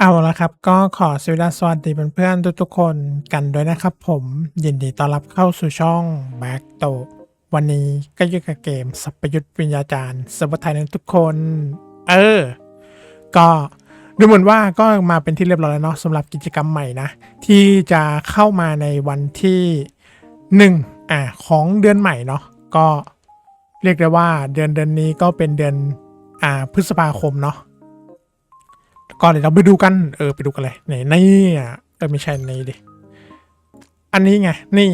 เอาละครับก็ขอสวัสดีเพื่อนๆทุกๆคนกันด้วยนะครับผมยินดีต้อนรับเข้าสู่ช่อง Back to วันนี้ก็อยู่กับเกมสัพยุทธวิญญาจารย์สวัสดีนะทุกคน เออ ก็ดูเหมือนว่าก็มาเป็นที่เรียบร้อยแล้วเนาะสำหรับกิจกรรมใหม่นะ ที่จะเข้ามาในวันที่หนึ่งอ่าของเดือนใหม่เนาะก็เรียกได้ว่าเดือนเดือนนี้ก็เป็นเดือนอ่าพฤษภาคมเนาะ ก็เดี๋ยวเราไปดูกัน เออ ไปดูกันเลยไหนนี่อะเออไม่ใช่ในี่ดิ อันนี้ไง นี่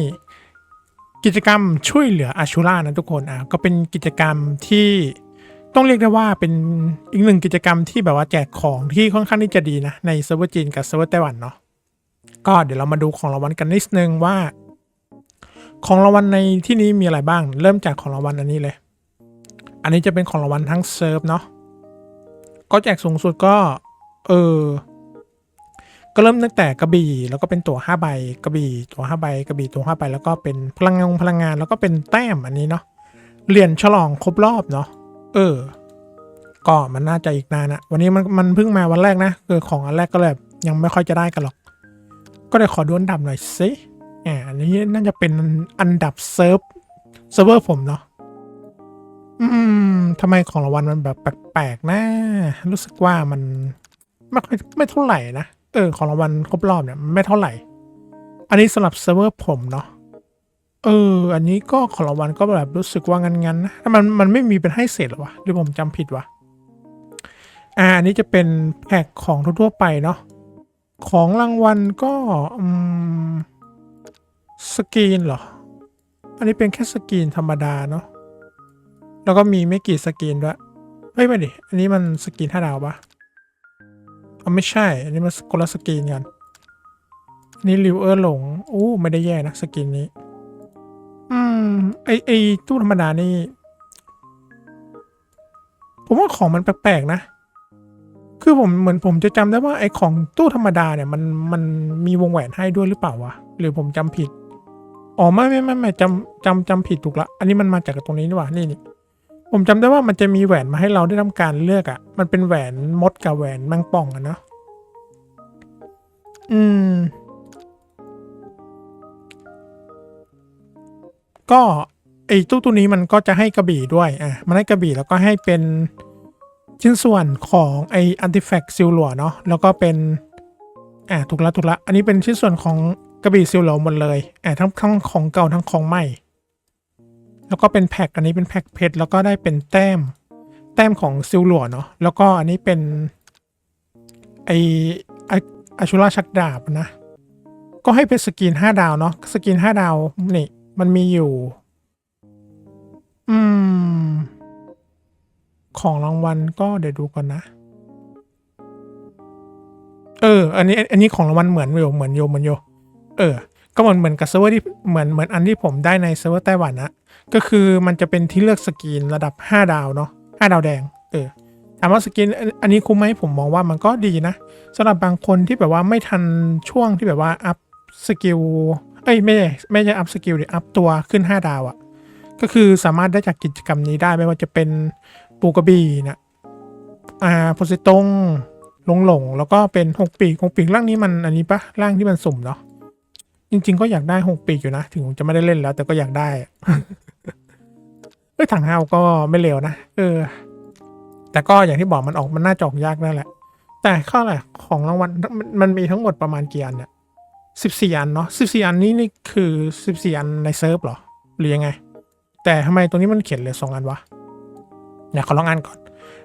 กิจกรรมช่วยเหลืออาชูล่านะทุกคนอะก็เป็นกิจกรรมที่ต้องเรียกได้ว่าเป็นอีกหนึ่งกิจกรรมที่แบบว่าแจกของที่ค่อนข้างที่จะดีนะ ในเซิร์ฟเวอร์จีนกับเซิร์ฟเวอร์ไต้หวันเนาะก็เดี๋ยวเรามาดูของรางวัลกันนิดนึงว่า ของรางวัลในที่นี้มีอะไรบ้าง เริ่มจากของรางวัลอันนี้เลย อันนี้จะเป็นของรางวัลทั้งเซิร์ฟเนาะก็แจกสูงสุดก็ เออ ก็เริ่มตั้งแต่กระบี่ แล้วก็เป็นตัวห้าใบกระบี่ตัวห้าใบกระบี่ตัวห้าใบแล้วก็เป็นพลังงานพลังงาน แล้วก็เป็นแต้มอันนี้เนาะเหรียญฉลองครบรอบเนาะเออ ก็มันน่าจะอีกนานอะวันนี้มันมันเพิ่งมาวันแรกนะคือของอันแรกก็เลยยังไม่ค่อยจะได้กันหรอก ก็เลยขอดูอันดับหน่อยสิอ่าอันนี้น่าจะเป็นอันดับเซิร์ฟเซิร์ฟเวอร์ผมเนาะอืมทำไมของรางวัลมันแบบแปลกๆนะ รู้สึกว่ามัน ไม่ค่อยไม่เท่าไหร่นะ เออ ของรางวัลครบรอบเนี่ย ไม่เท่าไหร่ อันนี้สำหรับเซิร์ฟเวอร์ผมเนาะเออ อันนี้ก็ของรางวัลก็แบบรู้สึกว่างันๆนะแต่มันมันไม่มีเป็นให้เศษหรอวะหรือผมจำผิดวะอ่าอันนี้จะเป็นแพ็กของทั่วๆไปเนาะของรางวัลก็อืมสกรีนเหรอ อันนี้เป็นแค่สกรีนธรรมดาเนาะแล้วก็มีไม่กี่สกรีนด้วยเฮ้ยไม่ดิ อันนี้มันสกรีนห้าดาวปะ อ๋อไม่ใช่ อันนี้มันคนละสกรีนกัน นี่ริวเออร์หลงอู้ไม่ได้แย่นะสกรีนนี้ อืม ไอไอตู้ธรรมดานี่ ผมว่าของมันแปลกๆนะ คือผมเหมือนผมจะจำได้ว่าไอของตู้ธรรมดาเนี่ยมันมันมีวงแหวนให้ด้วยหรือเปล่าวะ หรือผมจำผิด อ๋อไม่ไม่ไม่ไม่จำจำจำผิดถูกละ อันนี้มันมาจากตรงนี้นี่หว่า นี่นี่ ผมจำได้ว่ามันจะมีแหวนมาให้เราได้ทำการเลือกอะ่ะ มันเป็นแหวนมดกับแหวนแมงป่องอะเนาะ อืม ก็ไอ้ตู้ตู้นี้มันก็จะให้กระบี่ด้วย อะ มันให้กระบี่แล้วก็ให้เป็นชิ้นส่วนของไอ้อันติแฟกซิลหลัวเนาะ แล้วก็เป็น อะถูกละถูกละ อันนี้เป็นชิ้นส่วนของกระบี่ซิลหลัวหมดเลย อะทั้งทั้งของเก่าทั้งของใหม่ แล้วก็เป็นแพ็กอันนี้เป็นแพ็กเพชรแล้วก็ได้เป็นแต้ม แต้มของซิลหลัวเนาะแล้วก็อันนี้เป็นไอไอาชูราชักดาบนะ ก็ให้เป็นสกินห้าดาวเนาะสกินห้าดาวนี่มันมีอยู่ อืม ของรางวัลก็เดี๋ยวดูก่อนนะ เออ อันนี้ อันนี้ของรางวัลเหมือนโยเหมือนโยเหมือนโย เออ ก็เหมือนเหมือนกับเซิร์ฟเวอร์ที่เหมือนเหมือนอันที่ผมได้ในเซิร์ฟเวอร์ไต้หวันนะ ก็คือมันจะเป็นที่เลือกสกรีนระดับ 5 ดาวเนาะ5ดาวแดงเออถามว่าสกรีนอันนี้คุ้มไหมผมมองว่ามันก็ดีนะสำหรับบางคนที่แบบว่าไม่ทันช่วงที่แบบว่าอัพสกิลเอ้ยไม่ใช่ไม่ใช่อัพสกิลดิอัพตัวขึ้น 5 ดาวอะ่ะก็คือสามารถได้จากกิจกรรมนี้ได้ไม่ว่าจะเป็นปูกระบี่นะอ่าโพสิตงหลงหลงแล้วก็เป็นหกปีกหกปีกร่างนี้มันอันนี้ปะร่างที่มันสุ่มเนาะจริง ๆ ก็อยากได้หกปีกอยู่นะ ถึงผมจะไม่ได้เล่นแล้ว แต่ก็อยากได้ เอ้ยถังเฮาก็ไม่เลวนะเออ แต่ก็อย่างที่บอกมันออกมันน่าจออกยากนั่นแหละ แต่ข้ออะไรของรางวัลมันมันมีทั้งหมดประมาณกี่อันเนี่ยสิบสี่อันเนาะสิบสี่อันนี้นี่คือสิบสี่อันในเซิร์ฟหรอหรือยังไง แต่ทำไมตรงนี้มันเขียนเหลือสองอันวะเนี่ยขอลองอ่านก่อน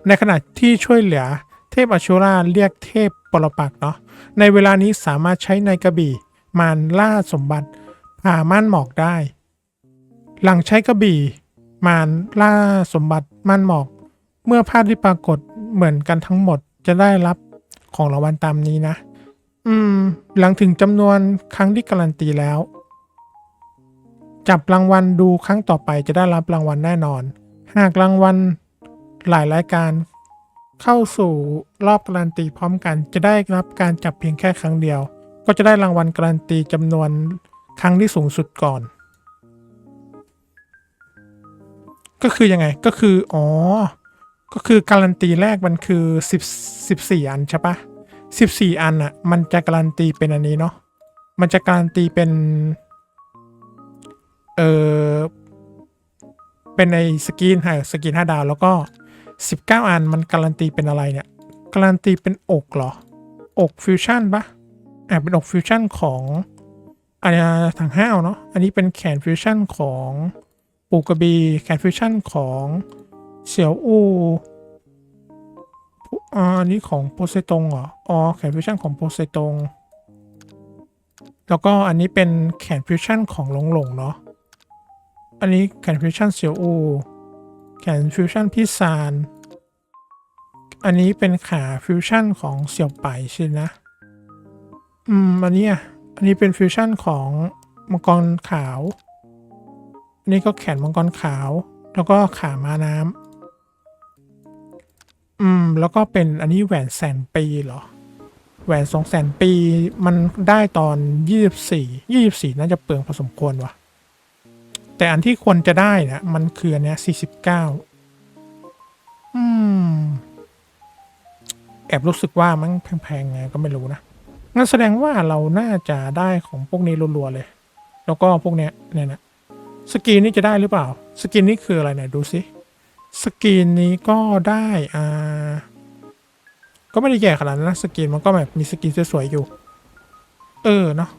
ในขณะที่ช่วยเหลือเทพอชูราเรียกเทพปรปักษ์เนาะในเวลานี้สามารถใช้ในกระบี่มารล่าสมบัติผ่าม่านหมอกได้ หลังใช้กระบี่ มารล่าสมบัติม่านหมอก เมื่อภาพที่ปรากฏเหมือนกันทั้งหมดจะได้รับของรางวัลตามนี้นะ อืม หลังถึงจำนวนครั้งที่การันตีแล้ว จับรางวัลดูครั้งต่อไปจะได้รับรางวัลแน่นอน หากรางวัลหลายรายการ เข้าสู่รอบการันตีพร้อมกัน จะได้รับการจับเพียงแค่ครั้งเดียว ก็จะได้รางวัลการันตีจำนวนครั้งที่สูงสุดก่อน ก็คือยังไงก็คือ อ๋อ ก็คือการันตีแรกมันคือสิบสิบสี่อันใช่ปะสิบสี่อันอะมันจะการันตีเป็นอันนี้เนาะมันจะการันตีเป็น เออเป็นในสกินให้สกินห้าดาว แล้วก็สิบเก้าอันมันการันตีเป็นอะไรเนี่ย การันตีเป็นอกเหรอ อกฟิวชั่นปะอ่าเป็นอกฟิวชั่นของอันนี้ทางห้าวเนาะอันนี้เป็นแขนฟิวชั่นของ ปูกระบีแขนฟิวชั่นของเสี่ยวอูอันนี้ของโพไซตงเหรอ อ๋อ แขนฟิวชั่นของโพไซตง แล้วก็อันนี้เป็นแขนฟิวชั่นของหลงหลงเนาะ อันนี้แขนฟิวชั่นเสี่ยวอู แขนฟิวชั่นพี่ซาน อันนี้เป็นขาฟิวชั่นของเสี่ยวไปใช่นะ อืม อันนี้อะ อันนี้เป็นฟิวชั่นของมังกรขาว นนี้ก็แขนมังกรขาว แล้วก็ขาม้าน้ำอืม แล้วก็เป็นอันนี้แหวนแสนปีเหรอ แหวนสองแสนปีมันได้ตอนยี่สิบสี่ยี่สิบสี่น่าจะเปลืองพอสมควรว่ะแต่อันที่ควรจะได้นะมันคืออันเนี้ยสี่สิบเก้าอืม แอบรู้สึกว่ามันแพงๆไงก็ไม่รู้นะงั้นแสดงว่าเราน่าจะได้ของพวกนี้รัวๆเลย แล้วก็พวกเนี้ยเนี่ยนะ สกรีนนี่จะได้หรือเปล่า สกรีนนี่คืออะไรไหนดูสิสกรีนนี้ก็ได้อ่าก็ไม่ได้แย่ขนาดนั้นนะสกรีนมันก็แบบมีสกรีนสวยๆอยู่ เออเนาะ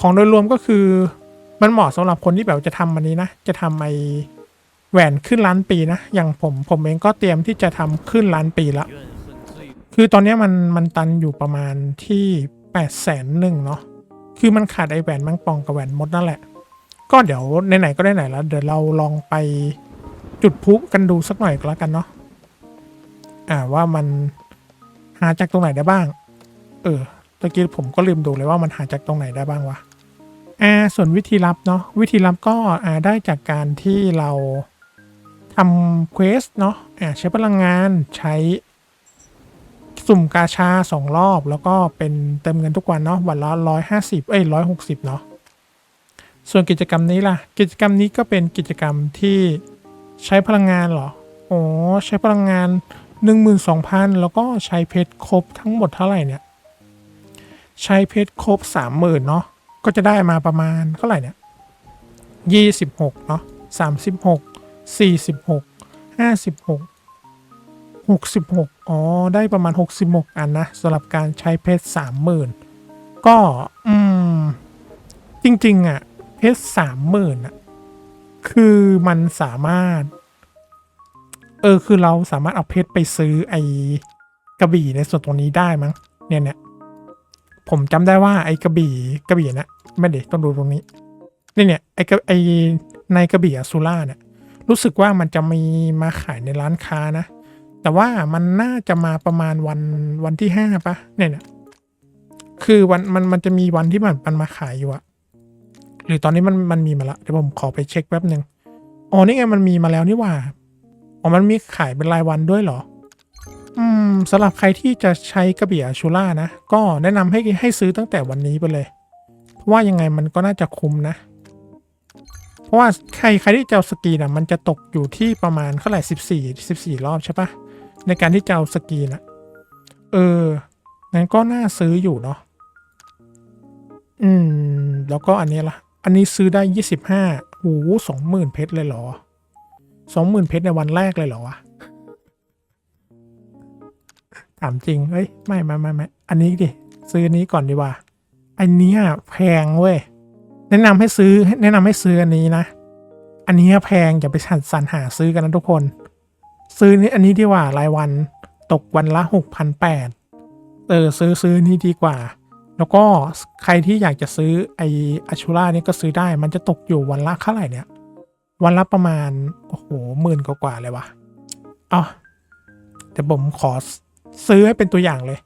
ของโดยรวมก็คือมันเหมาะสำหรับคนที่แบบจะทำอันนี้นะ จะทำไอแหวนขึ้นล้านปีนะ อย่างผมผมเองก็เตรียมที่จะทำขึ้นล้านปีละ คือตอนนี้มันมันตันอยู่ประมาณที่แปดแสนหนึ่งเนาะ คือมันขาดไอแหวนมังปองกับแหวนมดนั่นแหละ ก็เดี๋ยวไหนๆก็ได้ไหนแล้ว เดี๋ยวเราลองไปจุดพลุกันดูสักหน่อยก็แล้วกันเนาะอ่าว่ามันหาจากตรงไหนได้บ้าง เออตะกี้ผมก็ลืมดูเลยว่ามันหาจากตรงไหนได้บ้างวะอ่าส่วนวิธีรับเนาะวิธีรับก็อ่าได้จากการที่เราทำเควสเนาะอ่าใช้พลังงานใช้ สุ่มกาชาสองรอบ แล้วก็เป็นเติมเงินทุกวันเนาะวันละร้อยห้าสิบเอ้ยร้อยหกสิบเนาะส่วนกิจกรรมนี้ล่ะ กิจกรรมนี้ก็เป็นกิจกรรมที่ใช้พลังงานเหรออ๋อใช้พลังงานหนึ่งหมื่นสองพันแล้วก็ใช้เพชรครบทั้งหมดเท่าไหร่เนี่ย ใช้เพชรครบสามหมื่นเนาะก็จะได้มาประมาณเท่าไหร่เนี่ยยี่สิบหกเนาะสาม สิบหกสิบหกอ๋อ ได้ประมาณหกสิบหกอันนะสำหรับการใช้เพชรสามหมื่นก็ อืม จริง ๆ อะ เพชรสามหมื่นอะ คือมันสามารถ เออ คือเราสามารถเอาเพชรไปซื้อไอ้กระบี่ในส่วนตรงนี้ได้มั้ง เนี่ยเนี่ยผมจำได้ว่าไอ้กระบี่กระบี่นะไม่เด็ต้องดูตรงนี้ นี่เนี่ยไอ้กระไอ้ในกระบี่อสุล่าเนี่ยรู้สึกว่ามันจะมีมาขายในร้านค้านะ แต่ว่ามันน่าจะมาประมาณวันวันที่ห้าปะเนี่ยเนี่ยคือวันมันมันจะมีวันที่มันมันมาขายอยู่อะหรือตอนนี้มันมันมีมาละเดี๋ยวผมขอไปเช็คแป๊บหนึ่งอ๋อนี่ไงมันมีมาแล้วนี่ว่าอ๋อมันมีขายเป็นรายวันด้วยเหรอ อืมสำหรับใครที่จะใช้กระบี่อาชูล่านะ ก็แนะนำให้ให้ซื้อตั้งแต่วันนี้ไปเลย เพราะว่ายังไงมันก็น่าจะคุ้มนะ เพราะว่าใครใครที่จะสกีนอะมันจะตกอยู่ที่ประมาณเท่าไหร่สิบสี่สิบสี่รอบใช่ปะ ในการที่จะเอาสกีน่ะเออ งั้นก็น่าซื้ออยู่เนาะ อืม แล้วก็อันนี้ละอันนี้ซื้อได้ยี่สิบห้าโอ้สองหมื่นเพชรเลยเหรอสองหมื่นเพชรในวันแรกเลยเหรอวะ ถามจริง เฮ้ย ไม่ไม่ไม่ไม่อันนี้ดิ ซื้อนี้ก่อนดีกว่า อันนี้แพงเว้ย แนะนำให้ซื้อ แนะนำให้ซื้ออันนี้นะ อันนี้แพงอย่าไปสันสรรหาซื้อกันนะทุกคน ซื้อนี่อันนี้ดีกว่ารายวันตกวันละหกพันแปดเออซื้อซื้อนี้ดีกว่า แล้วก็ใครที่อยากจะซื้อไออาชูล่านี่ก็ซื้อได้ มันจะตกอยู่วันละเท่าไหร่เนี่ย วันละประมาณ โอ้โหหมื่นกว่าเลยวะเอาเดี๋ยวผมขอซื้อให้เป็นตัวอย่างเลย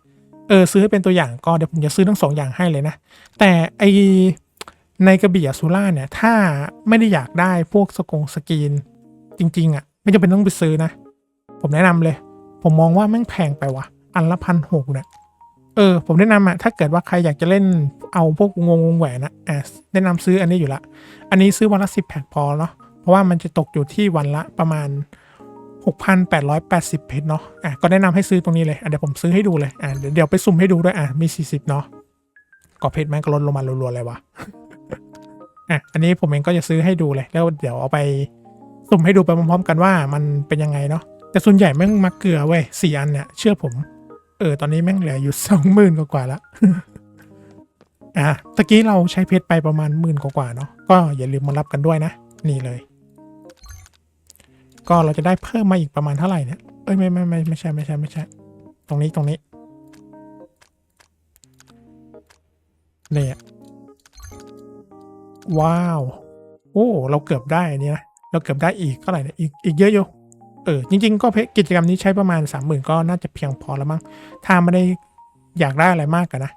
เออ ซื้อให้เป็นตัวอย่างก็เดี๋ยวผมจะซื้อทั้งสองอย่างให้เลยนะ แต่ไอในกระบี่อสุล่าเนี่ย ถ้าไม่ได้อยากได้พวกสกงสกรีนจริง ๆอะ ไม่จำเป็นต้องไปซื้อนะ ผมแนะนำเลย ผมมองว่าแม่งแพงไปว่ะอันละพันหกเนี่ยเออ ผมแนะนำอะถ้าเกิดว่าใครอยากจะเล่นเอาพวกวงวงแหวนนะอะแนะนำซื้ออันนี้อยู่ละ อันนี้ซื้อวันละสิบแพ็คพอเนาะเพราะว่ามันจะตกอยู่ที่วันละประมาณ 6,880 เพชรเนาะอะก็แนะนำให้ซื้อตรงนี้เลยอะเดี๋ยวผมซื้อให้ดูเลยอะเดี๋ยวเดี๋ยวไปสุ่มให้ดูด้วยอะมี 40 เนาะก็เพชรแม่งก็ลดลงมารัวๆเลยวะอะอันนี้ผมเองก็จะซื้อให้ดูเลย แล้วเดี๋ยวเอาไปสุ่มให้ดูไปพร้อมๆกันว่ามันเป็นยังไงเนาะ แต่ส่วนใหญ่แม่งมาเกลือเว้ยสี่อันเนี่ยเชื่อผม เออ ตอนนี้แม่งเหลืออยู่สองหมื่นกว่าล้วอะตะกี้เราใช้เพชรไปประมาณหมื่นกว่าเนาะก็อย่าลืมมารับกันด้วยนะ นี่เลย ก็เราจะได้เพิ่มมาอีกประมาณเท่าไหร่เนี่ยเอ้ยไม่ไม่ไม่ไม่ใช่ไม่ใช่ไม่ใช่ ตรงนี้ตรงนี้เนี่ยว้าว โอ้ เราเกือบได้อันนี้นะ เราเกือบได้อีกเท่าไหร่เนี่ยอีกอีกเยอะอยู่ เออจริง ๆ ก็กิจกรรมนี้ใช้ประมาณสามหมื่นก็น่าจะเพียงพอแล้วมั้งถ้าไม่ได้อยากได้อะไรมากกันนะ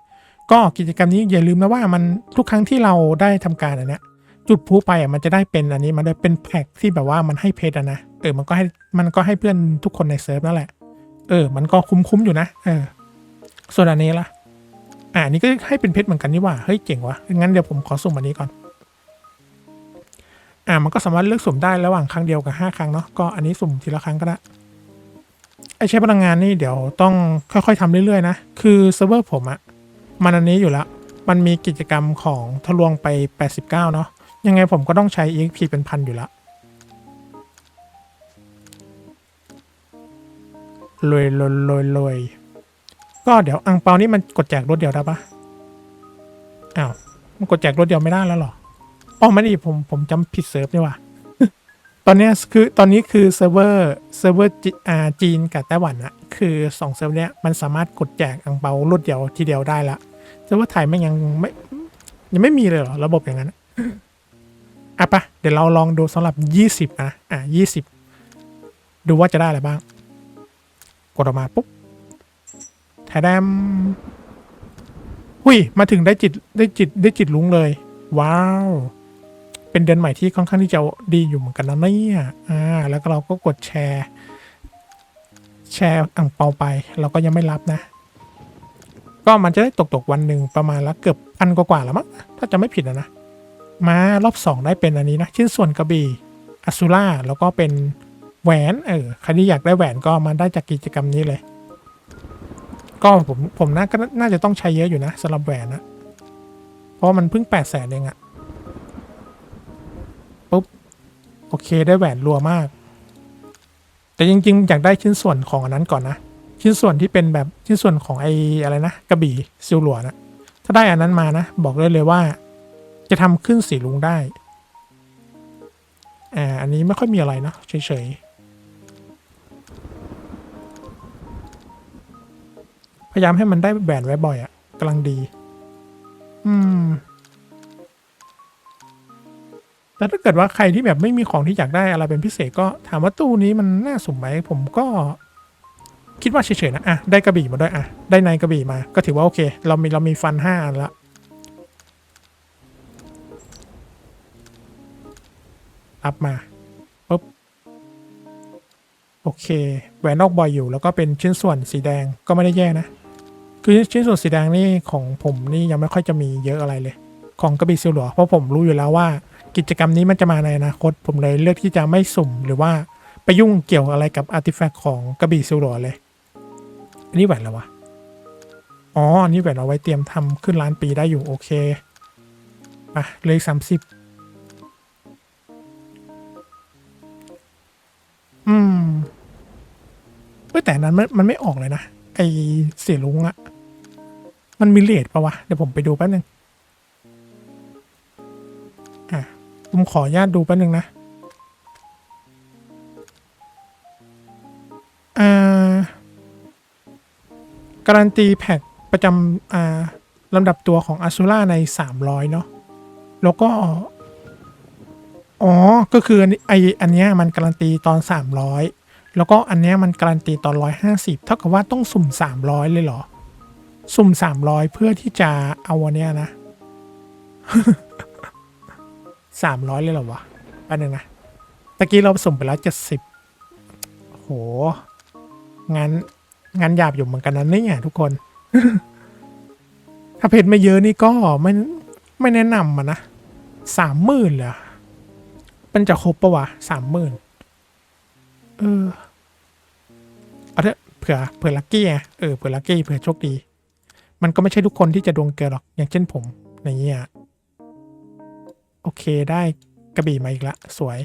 ก็กิจกรรมนี้อย่าลืมนะว่ามันทุกครั้งที่เราได้ทำการอันเนี้ยจุดพลุไปอะมันจะได้เป็นอันนี้มันได้เป็นแพ็กที่แบบว่ามันให้เพชรอะนะเออมันก็ให้มันก็ให้เพื่อนทุกคนในเซิร์ฟนั่นแหละ เออ มันก็คุ้มๆอยู่นะเออส่วนอันนี้ล่ะอ่านี่ก็ให้เป็นเพชรเหมือนกันนี่ว่าเฮ้ยเจ๋งวะงั้นเดี๋ยวผมขอสุ่มอันนี้ก่อน อ่ามันก็สามารถเลือกสุ่มได้ระหว่างครั้งเดียวกับห้าครั้งเนาะก็อันนี้สุ่มทีละครั้งก็ได้ไอใช้พลังงานนี่เดี๋ยวต้องค่อยๆทำเรื่อยๆนะ คือเซิร์ฟเวอร์ผมอะมันอันนี้อยู่แล้ว มันมีกิจกรรมของทะลวงไป 89 เนาะยังไงผมก็ต้องใช้ EXP เป็นพันอยู่แล้วรวยรวยรวยรวยก็เดี๋ยวอังเปานี่มันกดแจกรถเดียวได้ปะอ้าว มันกดแจกรถเดียวไม่ได้แล้วหรอ อ๋อไม่ดิผมผมจำผิดเซิร์ฟนี่ว่ะตอนนี้คือตอนนี้คือเซิร์ฟเวอร์เซิร์ฟเวอร์จีนกับไต้หวันอะคือสองเซิร์ฟเนี้ยมันสามารถกดแจกอังเปารถเดียวทีเดียวได้ละเซิร์ฟเวอร์ไทยไม่ยังไม่ยังไม่มีเลยเหรอระบบอย่างนั้นอะปะเดี๋ยวเราลองดูสำหรับยี่สิบนะอะยี่สิบดูว่าจะได้อะไรบ้าง กดออกมาปุ๊บแถดมหุยมาถึงได้จิตได้จิตได้จิตลุงเลย ว้าว เป็นเดือนใหม่ที่ค่อนข้างที่จะดีอยู่เหมือนกันนะเนี่ยอ่าแล้วก็เราก็กดแชร์ แชร์อ่างเปาไป เราก็ยังไม่รับนะ ก็มันจะได้ตกตกๆวันหนึ่งประมาณละเกือบพันกว่าๆแล้วมั้งถ้าจะไม่ผิดนะนะมารอบสองได้เป็นอันนี้นะชิ้นส่วนกระบี่อ z ซูล่าแล้วก็เป็นแหวนเออใครที่อยากได้แหวนก็มาได้จากกิจกรรมนี้เลย ก็ผมผมน่าก็น่าจะต้องใช้เยอะอยู่นะสำหรับแหวนนะเพราะมันเพิ่งแปดแสนเองอะ เคได้แหวนรัวมาก แต่จริงๆ อยากได้ชิ้นส่วนของอันนั้นก่อนนะ ชิ้นส่วนที่เป็นแบบชิ้นส่วนของไออะไรนะกระบี่ซิลหลัวนะถ้าได้อันนั้นมานะ บอกได้เลยว่า จะทำขึ้นสีลุงได้อ่าอันนี้ไม่ค่อยมีอะไรเนาะเฉยๆพยายามให้มันได้แบนไว้บ่อยอะกำลังดี อืม แต่ถ้าเกิดว่าใครที่แบบไม่มีของที่อยากได้อะไรเป็นพิเศษก็ถามว่าตู้นี้มันน่าสมไหมผมก็คิดว่าเฉยๆนะอะได้กระบี่มาด้วยอะได้ในกระบี่มา ก็ถือว่าโอเค เรามีเรามีฟันห้าอันละอัพมาปุ๊บโอเคแหวนนอกบอยอยู่แล้วก็เป็นชิ้นส่วนสีแดงก็ไม่ได้แย่นะ คือชิ้นส่วนสีแดงนี่ของผมนี่ยังไม่ค่อยจะมีเยอะอะไรเลย ของกระบี่ซิลหลัวเพราะผมรู้อยู่แล้วว่า กิจกรรมนี้มันจะมาในอนาคต ผมเลยเลือกที่จะไม่สุ่มหรือว่าไปยุ่งเกี่ยวอะไรกับอาร์ติแฟกต์ของกระบี่ซิลหลัวเลย อันนี้แหวนแล้ววะ อ๋อ อันนี้แหวนเอาไว้เตรียมทำขึ้นล้านปีได้อยู่โอเคอะเลยสามสิบอืมเอ้แต่นนั้นมันมันไม่ออกเลยนะ ไอเสียลุงอะมันมีเลทปะวะ เดี๋ยวผมไปดูแป๊บนึง ผมขออนุญาตดูแป๊บนึงนะ อ่า การันตีแพ็กประจำอ่าลำดับตัวของอ z ซูล่าใน 300 เนาะ แล้วก็ อ๋อ ก็คือไออันเนี้ยมันการันตีตอน 300 แล้วก็อันเนี้ยมันการันตีตอน 150 เท่ากับว่าต้องสุ่ม 300 เลยเหรอ สุ่ม 300 เพื่อที่จะเอาอันเนี้ยนะ 300เลยเหรอวะแป๊บนึงนะตะกี้เราสุ่มไปแล้ว70โห งานงานหยาบอยู่เหมือนกันนะเนี่ยทุกคน ถ้าเพจไม่เยอะนี่ก็ไม่ไม่แนะนำมันะสามหมื่นเลยอะมันจะครบปะวะสามหมื่นเออเอาเถอะเผื่อเผื่อลัคกี้ไงเออเผื่อลัคกี้เผื่อโชคดี มันก็ไม่ใช่ทุกคนที่จะดวงเกินหรอกอย่างเช่นผมอย่างเงี้ย โอเคได้กระบี่มาอีกละ สวย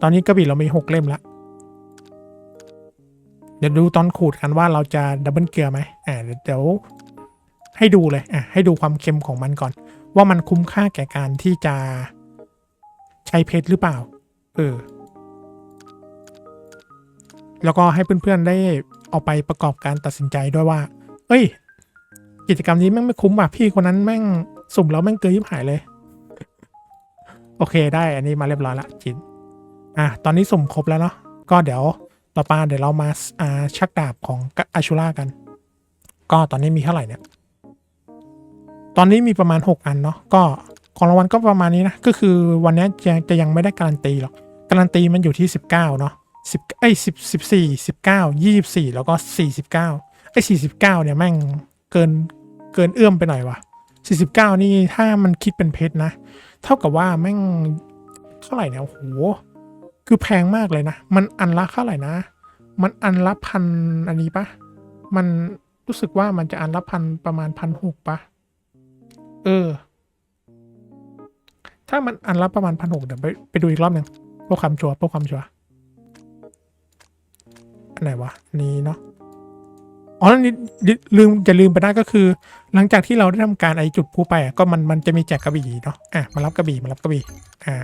ตอนนี้กระบี่เรามีหกเล่มละ เดี๋ยวดูตอนขูดกันว่าเราจะดับเบิลเกลือไหมอ่าเดี๋ยวให้ดูเลยอะให้ดูความเค็มของมันก่อน ว่ามันคุ้มค่าแก่การที่จะใช้เพชรหรือเปล่า เออ แล้วก็ให้เพื่อนๆได้เอาไปประกอบการตัดสินใจด้วยว่า เอ้ย กิจกรรมนี้แม่งไม่คุ้มอะพี่คนนั้นแม่งสุ่มแล้วแม่งเกยยิบหายเลย โอเคได้อันนี้มาเรียบร้อยละจินอะตอนนี้สุ่มครบแล้วเนาะก็เดี๋ยวต่อไปเดี๋ยวเรามาอ่าชักดาบของอาชูล่ากัน ก็ตอนนี้มีเท่าไหร่เนี่ย ตอนนี้มีประมาณ 6 อันเนาะก็ของรางวัลก็ประมาณนี้นะก็คือวันนี้จะจะยังไม่ได้การันตีหรอกการันตีมันอยู่ที่ 19เนาะสิบเอ้ยสิบสิบสี่สิบเก้ายี่สิบสี่แล้วก็สี่สิบเก้าไอ้สี่สิบเก้าเนี่ยแม่งเกินเกินเอื้อมไปหน่อยว่ะสี่สิบเก้านี่ถ้ามันคิดเป็นเพชรนะ เท่ากับว่าแม่งเท่าไหร่เนี่ยโอ้โหคือแพงมากเลยนะ มันอันละเท่าไหร่นะ มันอันละพันอันนี้ปะมันรู้สึกว่ามันจะอันละพันประมาณพันหกปะเออ ถ้ามันอันละประมาณพันหกเดี๋ยวไปไปดูอีกรอบหนึ่งเพื่อความชัวร์เพื่อความชัวร์อันไหนวะนนี้เนาะ อ๋อนี่ลืมจะลืมไปได้ก็คือ หลังจากที่เราได้ทำการไอจุดพูไปอะก็มันมันจะมีแจกกระบี่เนาะอะมารับกระบี่มารับกระบี่อ่า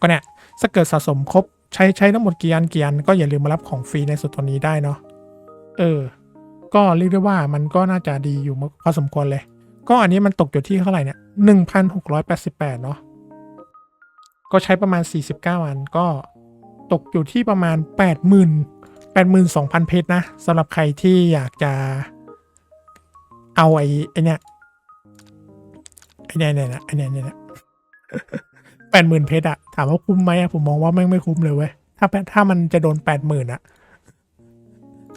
ก็เนี่ยถ้าเกิดสะสมครบใช้ใช้ทั้งหมดกี่อันกี่อันก็อย่าลืมมารับของฟรีในสุดตัวนี้ได้เนาะเออ ก็เรียกได้ว่ามันก็น่าจะดีอยู่พอสมควรเลย ก็อันนี้มันตกอยู่ที่เท่าไหร่เนี่ยหนึ่งพันหกร้อยแปดสิบแปดเนาะก็ใช้ประมาณสี่สิบเก้าอันก็ตกอยู่ที่ประมาณแปดหมื่ นแปดหมื่นสองพันเพชรนะสำหรับใครที่อยากจะเอาไอ้ไอ้เนี่ยไอ้เนี่ยเนี่ยนะไอ้เนี่ยเนี่ยแปดหมื่นเพชรอะถามว่าคุ้มไหมอะผมมองว่าแม่งไม่คุ้มเลยเว้ยถ้าถ้ามันจะโดนแปดหมื่นอะ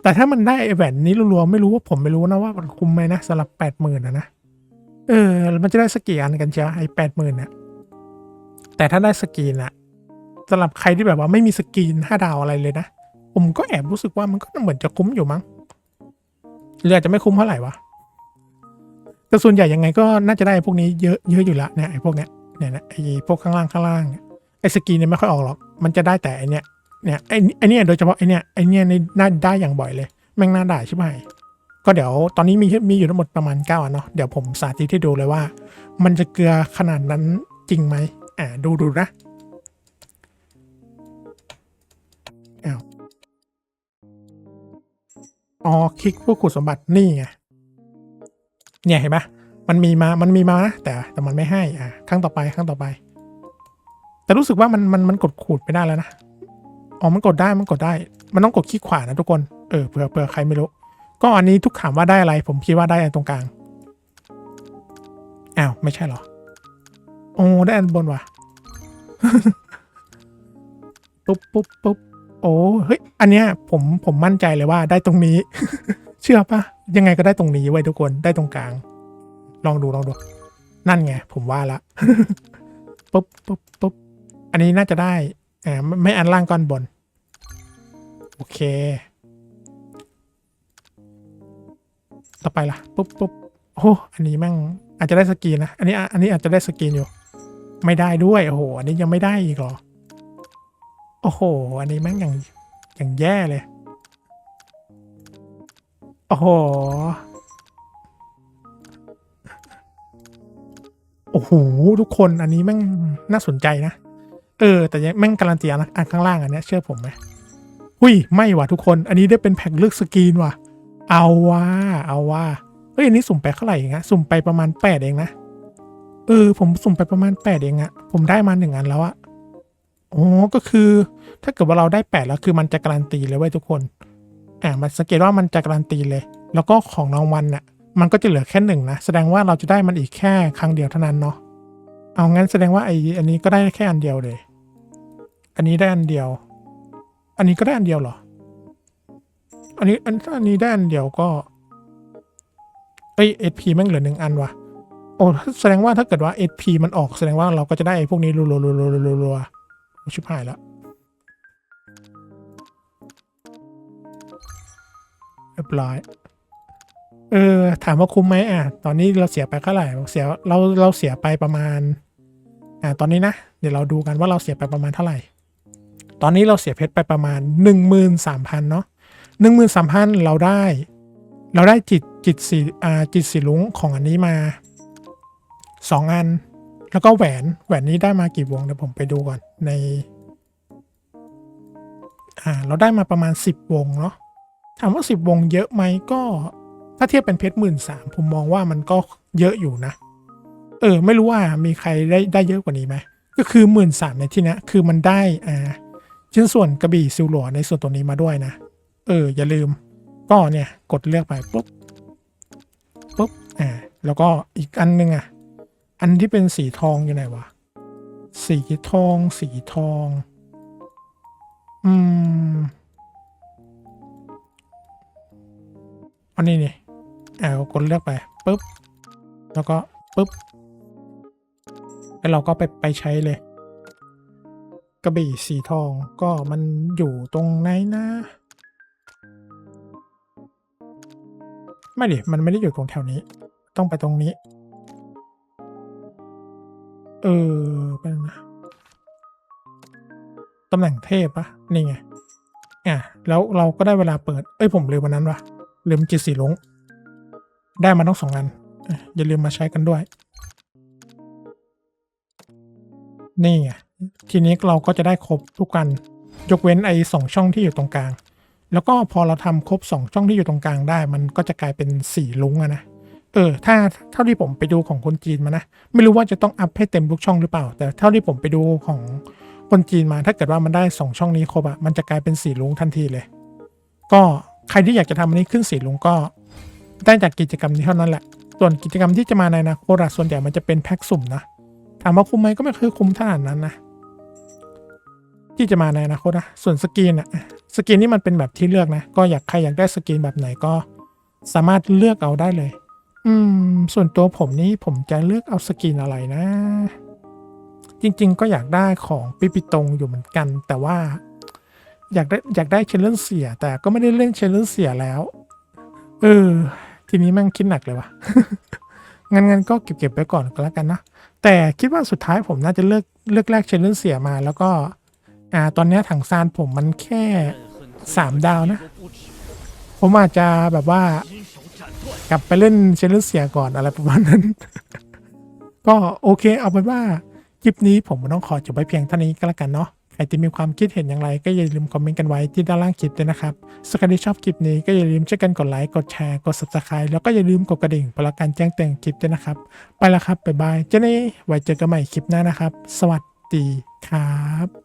แต่ถ้ามันได้ไอ้แหวนนี้รัวๆไม่รู้ว่าผมไม่รู้นะว่ามันคุ้มไหมนะสำหรับแปดหมื่นอะนะเออ มันจะได้สกีอันกันเชียวไอ้แปดหมื่นอะแต่ถ้าได้สกีนอะสำหรับใครที่แบบว่าไม่มีสกีนห้าดาวอะไรเลยนะ ผมก็แอบรู้สึกว่ามันก็เหมือนจะคุ้มอยู่มั้งหรืออาจจะไม่คุ้มเท่าไหร่วะแต่ส่วนใหญ่ยังไงก็น่าจะได้พวกนี้เยอะเยอะอยู่ละเนี่ยไอ้พวกเนี้ยเนี่ยนะไอ้พวกข้างล่างข้างล่างเนี่ยไอ้สกีเนี่ยไม่ค่อยออกหรอก มันจะได้แต่ไอ้เนี่ยเนี่ยไอ้ไอ้เนี่ยโดยเฉพาะไอ้เนี่ยไอ้เนี่ยในน่าได้อย่างบ่อยเลย แม่งน่าด่าใช่ไหมก็เดี๋ยวตอนนี้มีมีอยู่ทั้งหมดประมาณ9อันเนาะเดี๋ยวผมสาธิตให้ดูเลยว่า มันจะเกลือขนาดนั้นจริงไหมอ่าดูดูนะ อ๋อคลิกผู้ขุดสมบัตินี่ไงเนี่ยเห็นไหมมันมีมา มันมีมานะแต่แต่มันไม่ให้อ่าครั้งต่อไปครั้งต่อไป แต่รู้สึกว่ามันมันมันกดขูดไม่ได้แล้วนะอ๋อมันกดได้มันกดได้ มันต้องกดคลิกขวานะทุกคนเออเผื่อเผื่อใครไม่รู้ ก็อันนี้ทุกถามว่าได้อะไร ผมคิดว่าได้อันตรงกลางอ้าวไม่ใช่หรอโอ้ได้อันบนว่ะปุ๊บปุ๊บปุ๊บ โอ้เฮ้ยอันเนี้ยผมผมมั่นใจเลยว่าได้ตรงนี้ เชื่อปะยังไงก็ได้ตรงนี้ไว้ทุกคนได้ตรงกลาง ลองดูลองดู นั่นไง ผมว่าละปุ๊บปุ๊บปุ๊บอันนี้น่าจะได้อ่าไม่ไม่อันล่างก้อนบน โอเค ต่อไปล่ะปุ๊บปุ๊บโอ้อันนี้แม่งอาจจะได้สกีนนะอันนี้อันนี้อาจจะได้สกีนอยู่ ไม่ได้ด้วยโอ้โหอันนี้ยังไม่ได้อีกหรอ โอ้โห อันนี้แม่งอย่างอย่างแย่เลย โอ้โห โอ้โห ทุกคนอันนี้แม่งน่าสนใจนะ เออ แต่ยังแม่งการันตีอันอันข้างล่างอันเนี้ยเชื่อผมไหมหุ้ย ไม่ว่ะทุกคน อันนี้ได้เป็นแพ็คเลือกสกรีนว่ะ เอาว่า เอาว่า เฮ้ย อันนี้สุ่มไปเท่าไหร่เองอะสุ่มไปประมาณแปดเองนะ เออ ผมสุ่มไปประมาณแปดเองอะผมได้มาหนึ่งอันแล้วอะ อ๋อ ก็คือ ถ้าเกิดว่าเราได้แปดแล้วคือมันจะการันตีเลยเว้ยทุกคน อ่า มันสังเกตว่ามันจะการันตีเลย แล้วก็ของรางวัลน่ะ มันก็จะเหลือแค่หนึ่งนะ แสดงว่าเราจะได้มันอีกแค่ครั้งเดียวเท่านั้นเนาะ เอางั้นแสดงว่าไออันนี้ก็ได้แค่อันเดียวเลย อันนี้ได้อันเดียว อันนี้ก็ได้อันเดียวเหรอ อันนี้อันอันนี้ได้อันเดียวก็ เอ้ย SP แม่งเหลือหนึ่งอันวะโอ้แสดงว่าถ้าเกิดว่า SP มันออกแสดงว่าเราก็จะได้พวกนี้รัวๆๆๆๆๆ ชิบหายแล้วรียบร้อย เออ ถามว่าคุ้มไหมอะ ตอนนี้เราเสียไปเท่าไหร่เสียเราเราเสียไปประมาณ อ่า ตอนนี้นะ เดี๋ยวเราดูกันว่าเราเสียไปประมาณเท่าไหร่ ตอนนี้เราเสียเพชรไปประมาณหนึ่งหมื่นสามพันเนาะหนึ่งหมื่นสามพันเราได้ เราได้จิตจิตสีอ่าจิตสีลุงของอันนี้มาสองอัน แล้วก็แหวนแหวนนี้ได้มากี่วงเดี๋ยวผมไปดูก่อนในอ่าเราได้มาประมาณสิบวงเนาะถามว่าสิบวงเยอะไหมก็ถ้าเทียบเป็นเพชรหมื่นสามผมมองว่ามันก็เยอะอยู่นะ เออ ไม่รู้ว่ามีใครได้ได้เยอะกว่านี้ไหมก็คือหมื่นสามในที่นี้คือมันได้อ่าชิ้นส่วนกระบี่ซิลหลัวในส่วนตัวนี้มาด้วยนะ เออ อย่าลืม ก็เนี่ยกดเลือกไปปุ๊บปุ๊บอ่าแล้วก็อีกอันนึงอะ อันที่เป็นสีทองอยู่ไหนวะ สีทอง สีทอง อืม อันนี้นี่แอ่ากดเลือกไปปุ๊บ แล้วก็ปุ๊บ แล้วเราก็ไปไปใช้เลย กระบี่สีทองก็มันอยู่ตรงไหนนะไม่ดิ มันไม่ได้อยู่ตรงแถวนี้ ต้องไปตรงนี้ เออเป็นนะตำแหน่งเทพปะนี่ไงอะแล้วเราก็ได้เวลาเปิด เอ้ยผมลืมวันนั้นวะลืมจิตสีลง ได้มาต้องสองอันอย่าลืมมาใช้กันด้วย นี่ไงทีนี้เราก็จะได้ครบทุกกัน ยกเว้นไอ้สองช่องที่อยู่ตรงกลาง แล้วก็พอเราทำครบสองช่องที่อยู่ตรงกลางได้ มันก็จะกลายเป็นสีลุงอะนะ เออถ้าเท่าที่ผมไปดูของคนจีนมานะ ไม่รู้ว่าจะต้องอัพให้เต็มทุกช่องหรือเปล่า แต่เท่าที่ผมไปดูของคนจีนมา ถ้าเกิดว่ามันได้สองช่องนี้ครบอะมันจะกลายเป็นสีลุงทันทีเลย ก็ใครที่อยากจะทำอันนี้ขึ้นสีลุงก็ ได้จากกิจกรรมนี้เท่านั้นแหละ ส่วนกิจกรรมที่จะมาในอนาคตอะส่วนใหญ่มันจะเป็นแพ็กสุ่มนะถามว่าคุ้มไหมก็ไม่เคยคุ้มขนาดนั้นนะที่จะมาในอนาคตนะส่วนสกรีนอะสกรีนนี่มันเป็นแบบที่เลือกนะ ก็อยากใครอยากได้สกรีนแบบไหนก็สามารถเลือกเอาได้เลย อืม ส่วนตัวผมนี่ผมจะเลือกเอาสกรีนอะไรนะ จริง ๆ ก็อยากได้ของปิปิตรงอยู่เหมือนกัน แต่ว่า อยากได้อยากได้เชลเลนเสีย แต่ก็ไม่ได้เล่นเชลเลนเสียแล้ว เออ ทีนี้แม่งคิดหนักเลยวะงั้นงั้นก็เก็บเก็บไปก่อนก็แล้วกันนะ แต่คิดว่าสุดท้ายผมน่าจะเลือกเลือกแรกเชลเลนเสียมา แล้วก็ อ่า ตอนนี้ถังซานผมมันแค่สามดาวนะ ผมอาจจะแบบว่า กลับไปเล่นเชลเซียก่อนอะไรประมาณนั้น ก็โอเคเอาเป็นว่า คลิปนี้ผมต้องขอจบไปเพียงเท่านี้ก็แล้วกันเนาะใครที่มีความคิดเห็นอย่างไร ก็อย่าลืมคอมเมนต์กันไว้ที่ด้านล่างคลิปด้วยนะครับสกที่ชอบคลิปนี้ก็อย่าลืมช่วยกันกดไลค์กดแชร์กด subscribe แล้วก็อย่าลืมกดกระดิ่งเพื่อการแจ้งเตือนคลิปด้วยนะครับ ไปแล้วครับบ๊ายบายเจานี่ไว้เจอกันใหม่คลิปหน้านะครับ สวัสดีครับ